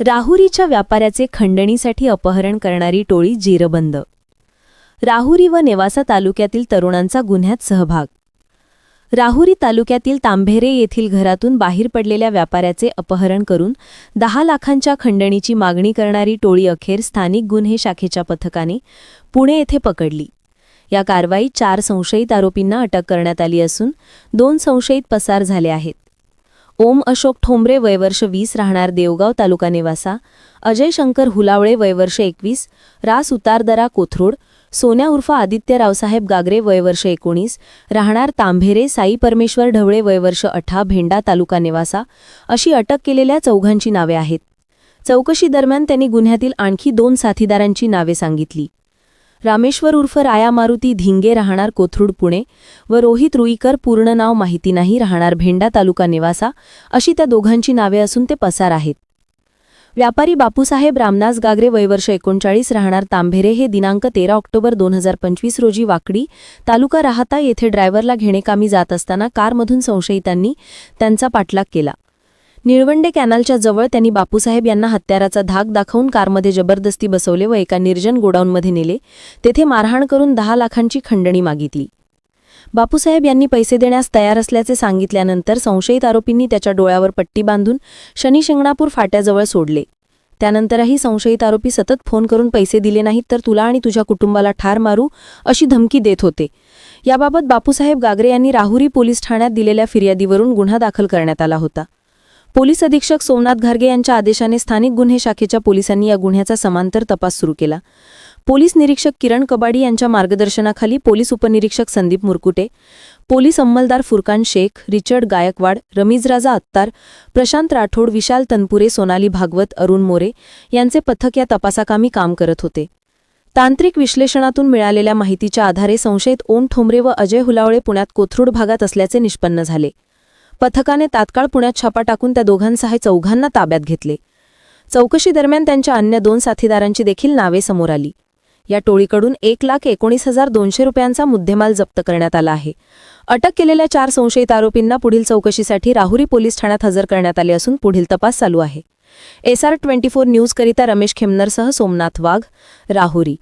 राहुरीच्या व्यापाऱ्याचे खंडणीसाठी अपहरण करणारी टोळी जीरबंद. राहुरी व नेवासा तालुक्यातील तरुणांचा गुन्ह्यात सहभाग. राहुरी तालुक्यातील तांभेरे येथील घरातून बाहेर पडलेल्या व्यापाऱ्याचे अपहरण करून दहा लाखांच्या खंडणीची मागणी करणारी टोळी अखेर स्थानिक गुन्हे शाखेच्या पथकाने पुणे येथे पकडली. या कारवाईत चार संशयित आरोपींना अटक करण्यात आली असून दोन संशयित पसार झाले आहेत. ओम अशोक ठोंबरे वयवर्ष वीस राहणार देवगाव तालुका निवासा. अजय शंकर हुलावळे वयवर्ष एकवीस. रास उतारदरा कोथरूड. सोन्या उर्फ आदित्य रावसाहेब गागरे वयवर्ष एकोणीस. राहणार तांभेरे साई परमेश्वर ढवळे वयवर्ष अठा भेंडा तालुका निवासा. अशी अटक केलेल्या चौघांची नावे आहेत. चौकशी दरम्यान त्यांनी गुन्ह्यातील आणखी दोन साथीदारांची नावे सांगितली. रामेश्वर उर्फ राया मारुती धिंगे राहणार कोथरूड पुणे व रोहित रुईकर पूर्ण नाव माहिती नाही राहणार भेंडा तालुका निवासा अशी त्या दोघांची नावे असून ते पसार आहेत. व्यापारी बापूसाहेब रामदास गागरे वयवर्ष एकोणचाळीस राहणार तांभेरे हे दिनांक तेरा ऑक्टोबर दोन हजार पंचवीस रोजी वाकडी तालुका राहता येथे ड्रायव्हरला घेणेकामी जात असताना कारमधून संशयितांनी त्यांचा पाठलाग केला. निळवंडे कॅनलच्या जवळ त्यांनी बापूसाहेब यांना हत्याराचा धाक दाखवून कारमध्ये जबरदस्ती बसवले व एका निर्जन गोडाऊनमध्ये नेले. तेथे मारहाण करून दहा लाखांची खंडणी मागितली. बापूसाहेब यांनी पैसे देण्यास तयार असल्याचे सांगितल्यानंतर संशयित आरोपींनी त्याच्या डोळ्यावर पट्टी बांधून शनी शिंगणापूर फाट्याजवळ सोडले. त्यानंतरही संशयित आरोपी सतत फोन करून पैसे दिले नाहीत तर तुला आणि तुझ्या कुटुंबाला ठार मारू अशी धमकी देत होते. याबाबत बापूसाहेब गागरे यांनी राहुरी पोलीस ठाण्यात दिलेल्या फिर्यादीवरून गुन्हा दाखल करण्यात आला होता. पोलीस अधीक्षक सोमनाथ घारगे यांच्या आदेशाने स्थानिक गुन्हे शाखेच्या पोलिसांनी या गुन्ह्याचा समांतर तपास सुरू केला. पोलीस निरीक्षक किरण कबाडी यांच्या मार्गदर्शनाखाली पोलीस उपनिरीक्षक संदीप मुरकुटे पोलीस अंमलदार फुरकान शेख रिचर्ड गायकवाड रमीज राजा अत्तार प्रशांत राठोड विशाल तनपुरे सोनाली भागवत अरुण मोरे यांचे पथक या तपासाकामी काम करत होते. तांत्रिक विश्लेषणातून मिळालेल्या माहितीच्या आधारे संशयित ओम ठोंबरे व अजय हुलावळे पुण्यात कोथरूड भागात असल्याचे निष्पन्न झाले. पथकाने तात्काळ पुण्यात छापा टाकून त्या दोघांसह चौघांना ताब्यात घेतले. चौकशी दरम्यान त्यांच्या अन्य दोन साथीदारांची देखील नावे समोर आली. या टोळीकडून एक लाख एकोणीस हजार दोनशे रुपयांचा मुद्देमाल जप्त करण्यात आला आहे. अटक केलेल्या चार संशयित आरोपींना पुढील चौकशीसाठी राहुरी पोलीस ठाण्यात हजर करण्यात आले असून पुढील तपास चालू आहे. एसआर ट्वेंटी फोर न्यूजकरिता रमेश खेमनरसह सोमनाथ वाघ राहुरी.